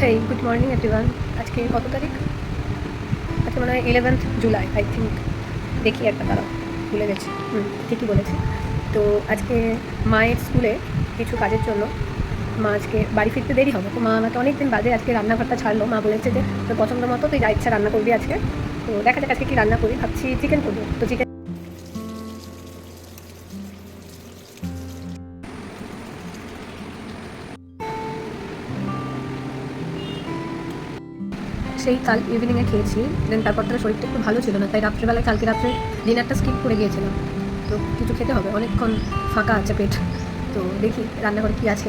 Hey good morning everyone আজকে কত তারিখ? আজকে মনে হয় ইলেভেন্থ জুলাই আই থিঙ্ক দেখি একটা দাঁড়াও ভুলে গেছি। হুম, ঠিকই বলেছি। তো আজকে মায়ের স্কুলে কিছু কাজের জন্য মা আজকে বাড়ি ফিরতে দেরি হবে। তো মা আমাকে অনেক দিন বাদে আজকে রান্নাঘরটা ছাড়লো। মা বলেছে যে তোর পছন্দ মতো তুই যা ইচ্ছা রান্না করবি আজকে। তো দেখা যাক আজকে কী রান্না করি। ভাবছি চিকেন করব। তো চিকেন সেই কাল ইভিনিংয়ে খেয়েছি। দেন তারপর থেকে শরীরটা একটু ভালো ছিল না, তাই রাত্রেবেলায় কালকে রাত্রে ডিনারটা স্কিপ করে গিয়েছিলাম। তো কিছু খেতে হবে, অনেকক্ষণ ফাঁকা আছে পেট। তো দেখি রান্নাঘরে কী আছে,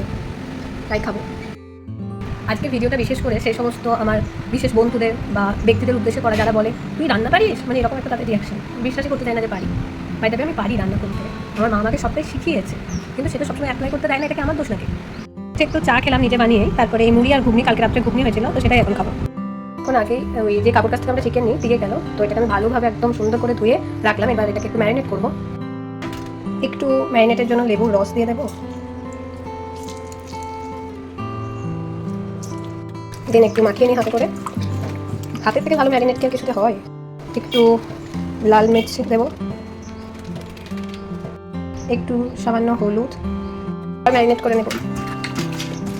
তাই খাব। আজকে ভিডিওটা বিশেষ করে সেই সমস্ত আমার বিশেষ বন্ধুদের বা ব্যক্তিদের উদ্দেশ্যে করা যারা বলে, তুই রান্না পারিস? মানে এরকম একটা তাদের রিয়াকশন বিশ্বাসই করতে চায় না যে পারি। বাই আমি পারি রান্না করতে। আমার মা আমাকে সবটাই শিখিয়েছে, কিন্তু সেটা সবসময় অ্যাপ্লাই করতে দেয় না, এটাকে আমার দোষ নাকি? একটু চা খেলাম নিজে বানিয়ে তারপরে এই মুড়ি আর ঘুগনি কালকে রাত্রে ঘুগনি হয়েছিল, তো সেটাই এখন খাব। এখন আগেই ওই যে কাপড় কাছ থেকে আমরা চিকেন নিই, দিয়ে গেল। তো এটাকে আমি ভালোভাবে একদম সুন্দর করে ধুয়ে রাখলাম। এবার এটাকে একটু ম্যারিনেট করব। একটু ম্যারিনেটের জন্য লেবুর রস দিয়ে দেবো। দেন একটু মাখিয়ে নিই হাতে করে। হাতের থেকে ভালো ম্যারিনেট কি কিছুতে হয়? একটু লাল মির্চ দেবো। একটু সামান্য হলুদ। ম্যারিনেট করে নেব।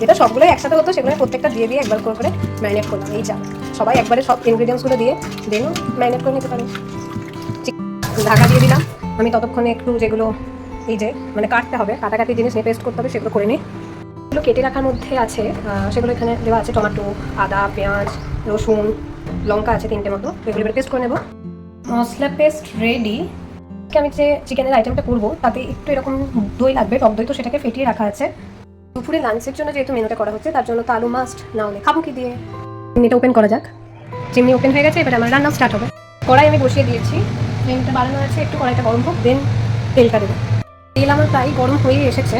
যেটা সবগুলোই একসাথে হতো, সেগুলো প্রত্যেকটা দিয়ে দিয়ে একবার করে করে ম্যারিনেট করলাম। এই চা সবাই একবারে সব ইনগ্রিডিয়েন্টসগুলো দিয়ে দেন ম্যারিনেট করে নিতে পারি ঢাকা দিয়ে দিলাম। আমি ততক্ষণে একটু যেগুলো এই যে মানে কাটতে হবে, কাটাকাটি জিনিস নিয়ে পেস্ট করতে হবে, সেগুলো করে নিই। এগুলো কেটে রাখার মধ্যে আছে সেগুলো এখানে দেওয়া আছে, টমেটো, আদা, পেঁয়াজ, রসুন, লঙ্কা আছে তিনটে মতো এগুলো এবার পেস্ট করে নেব। মশলা পেস্ট রেডি আমি যে চিকেনের আইটেমটা করব, তাতে একটু এরকম দই লাগবে, টক দই তো সেটাকে ফেটিয়ে রাখা আছে। দুপুরে লাঞ্চের জন্য যেহেতু মেনুটা করা হচ্ছে, তার জন্য তো আলু মাস্ট না হলে খাব কি দিয়ে? চিমনিটা ওপেন করা যাক। চিমনি ওপেন হয়ে গেছে, এবার আমার রান্না স্টার্ট হবে। কড়াই আমি বসিয়ে দিয়েছি। ফ্লেমটা বাড়ানো আছে, একটু কড়াইটা গরম হোক দেন তেলটা দেবো। তেল আমার প্রায় গরম হয়ে এসেছে।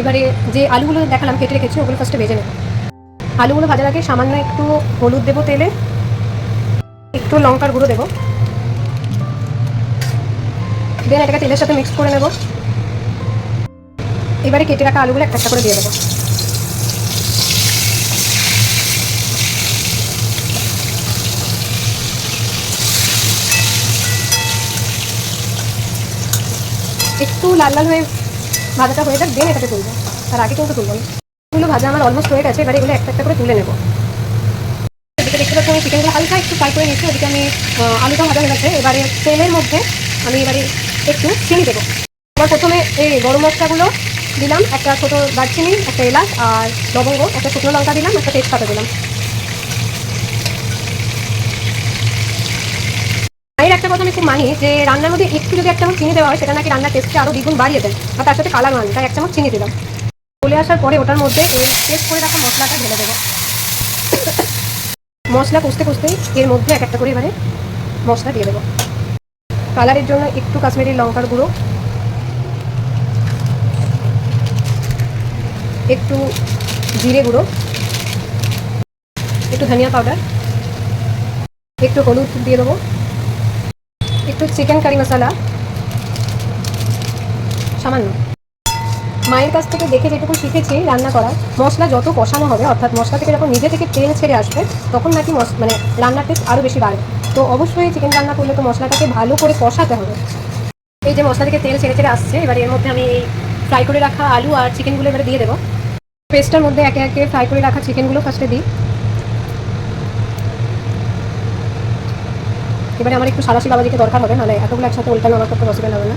এবারে যে আলুগুলো দেখালাম, কেটে রেখেছি, ওগুলো ফার্স্টে ভেজে নেব। আলুগুলো ভাজার আগে সামান্য একটু হলুদ দেবো তেলে। একটু লঙ্কার গুঁড়ো দেবো। দেন এটাকে তেলের সাথে মিক্স করে নেব। এবারে কেটে রাখা আলুগুলো একটা একটা করে দিয়ে দেবো। একটু লাল লাল হয়ে ভাজাটা হয়ে যাক, দেন এটাকে তুলবো। তার আগে কিন্তু তুলবো এগুলো ভাজা আমার অলমোস্ট হয়ে গেছে, এবারে এগুলো একটা একটা করে তুলে নেব। দেখতে পাচ্ছি আমি চিকেনগুলো হালকা একটু ফ্রাই করে নিচ্ছি ওদিকে আমি আলুটা ভাজা হয়ে গেছে। এবারে তেলের মধ্যে আমি এবারে একটু চিনি দেবো। এবার প্রথমে এই গরম মশলাগুলো দিলাম, একটা ছোটো দারচিনি, একটা এলাচ আর লবঙ্গ, একটা শুকনো লঙ্কা দিলাম, একটা তেজপাতা দিলাম। মায়ের একটা কথা আমি খুব মানি যে, রান্নার মধ্যে একটু যদি এক চামচ চিনি দেওয়া হয়, সেটা নাকি রান্নার টেস্টকে আরও দ্বিগুণ বাড়িয়ে দেয় আর তার সাথে কালার মানি তাই এক চামচ চিনি দিলাম। চলে আসার পরে ওটার মধ্যে এই পেস্ট করে রাখা মশলাটা ঢেলে দেবো। মশলা কষতে কষতে এর মধ্যে এক একটা করে এবারে মশলা দিয়ে দেবো। কালারের জন্য একটু কাশ্মীরি লঙ্কার গুঁড়ো একটু জিরে গুঁড়ো, একটু ধনিয়া পাউডার একটু হলুদ দিয়ে দেবো, একটু চিকেন কারি মশলা সামান্য। মায়ের কাছ থেকে দেখে যেটুকু শিখেছি রান্না করা মশলা যত কষানো হবে, অর্থাৎ মশলা থেকে যখন নিজে থেকে তেল ছেড়ে আসবে, তখন নাকি মশ- মানে রান্নার টেস্ট আরও বেশি বাড়ে। তো অবশ্যই চিকেন রান্না করলে তো মশলাটাকে ভালো করে কষাতে হবে। এই যে মশলা থেকে তেল ছেড়ে ছেড়ে আসছে, এবার এর মধ্যে আমি এই ফ্রাই করে রাখা আলু আর চিকেনগুলো এবারে দিয়ে দেবো। পেস্টটার মধ্যে একে একে ফ্রাই করে রাখা চিকেনগুলো ফার্স্টে দিই। এবারে আমার একটু সারাশি বাবাজিকে দরকার হবে, নাহলে এতগুলো একসাথে উল্টানো আমার পক্ষে পসিবল হবে না।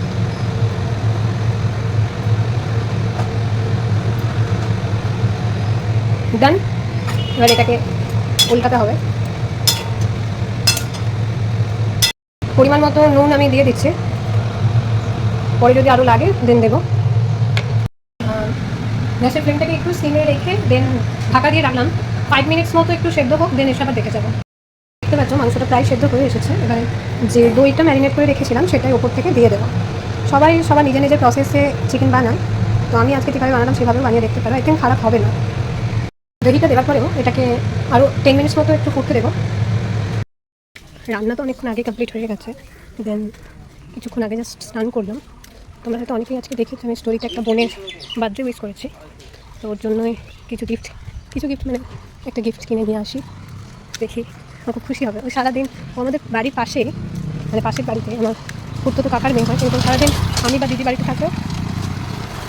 ডান এবার এটাকে উল্টাতে হবে। পরিমাণ মতো নুন আমি দিয়ে দিচ্ছি। পরে যদি আরও লাগে দেন দেবো। গ্যাসের ফ্লেমটাকে একটু সিমে রেখে দেন ঢাকা দিয়ে রাখলাম। ফাইভ মিনিটস মতো একটু সেদ্ধ হোক দেন এসে আবার দেখে যাব। দেখতে পাচ্ছ, মাংসটা প্রায় সেদ্ধ হয়ে এসেছে। এবারে যে দইটা ম্যারিনেট করে রেখেছিলাম, সেটাই ওপর থেকে দিয়ে দেবো। সবাই, সবার নিজে নিজের প্রসেসে চিকেন বানায়। তো আমি আজকে যেভাবে বানালাম সেভাবে বানিয়ে দেখতে পারো। একদিন খারাপ হবে না। দইটা দেওয়ার পরেও এটাকে আরও টেন মিনিটস মতো একটু ফুটতে দেবো। রান্না তো অনেকক্ষণ আগে কমপ্লিট হয়ে গেছে। দেন কিছুক্ষণ আগে জাস্ট স্নান করলাম। তোমরা হয়তো অনেকেই আজকে দেখেছ, আমি স্টোরিতে একটা বোনের বার্থডে উইশ করেছি। তো ওর জন্যই কিছু গিফট কিছু গিফট মানে একটা গিফট কিনে নিয়ে আসি। দেখি, আমার খুব খুশি হবে। ওই সারাদিন আমাদের বাড়ির পাশেই মানে পাশের বাড়িতে, আমার পুত্র তো কাকার মেয়ে হয়, কিন্তু সারাদিন আমি বা দিদি বাড়িতে থাকলেও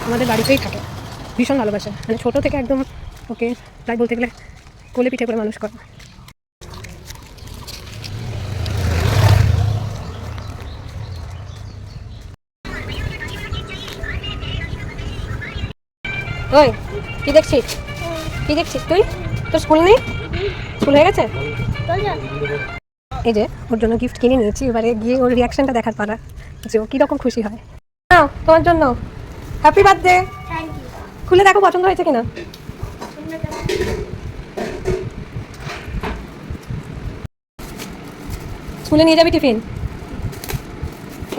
আমাদের বাড়িতেই থাকে। ভীষণ ভালোবাসে। মানে ছোটো থেকে একদম ওকে প্রায় বলতে গেলে কোলে পিঠে করে মানুষ করে। ওই কি দেখছিস? কি দেখছিস তুই? তোর স্কুল নেই? স্কুল হয়ে গেছে? এই যে ওর জন্য গিফট কিনে নিয়েছি। এবারে গিয়ে ওর রিয়াকশনটা দেখার পারা যে ও কীরকম খুশি হয়। নাও তোমার জন্য। হ্যাপি বার্থডে খুলে দেখো পছন্দ হয়েছে কিনা। স্কুলে নিয়ে যাবি টিফিন?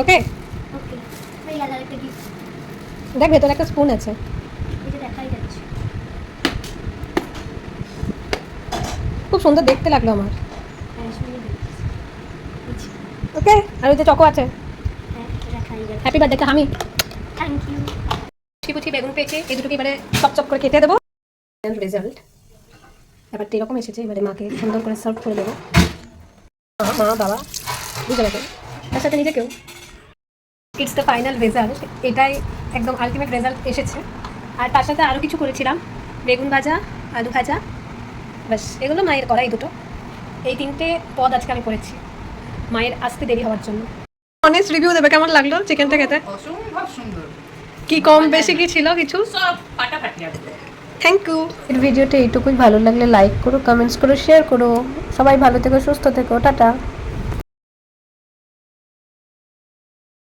ওকে দেখ ভেতরে একটা স্পুন আছে। খুব সুন্দর দেখতে লাগল আমার। হ্যাঁ ওকে? আর ওই যে চকো আছে? হ্যাঁ হ্যাপি বার্থডে আমি থ্যাংক ইউ কুচি বেগুন পেয়েছি এই দুটোকে এবারে চপ চপ করে কেটে দেবো। রেজাল্ট ব্যাপারটা এরকম এসেছে এবারে মাকে সুন্দর করে সার্ভ করে দেবো। মা বাবা বুঝে গেছে তার সাথে নিজেকেও। ইটস দ্য ফাইনাল রেজাল্ট এটাই একদম আলটিমেট রেজাল্ট এসেছে। আর তার সাথে আরও কিছু করেছিলাম। বেগুন ভাজা আলু ভাজা ব্যাস এগুলো মায়ের করা এই দুটো। এই তিনটে পদ আজকে আমি করেছি মায়ের আসতে দেরি হওয়ার জন্য। অনেস্ট রিভিউ দেবে কেমন লাগল চিকেনটা খেতে? অসম্ভব সুন্দর। কি কম বেশি কি ছিল কিছু? সব ফাটাফাটি আছে। থ্যাংক ইউ এর ভিডিওটা এইটুকুই ভালো লাগলে লাইক করো কমেন্টস করো শেয়ার করো। সবাই ভালো থেকো সুস্থ থেকো টাটা।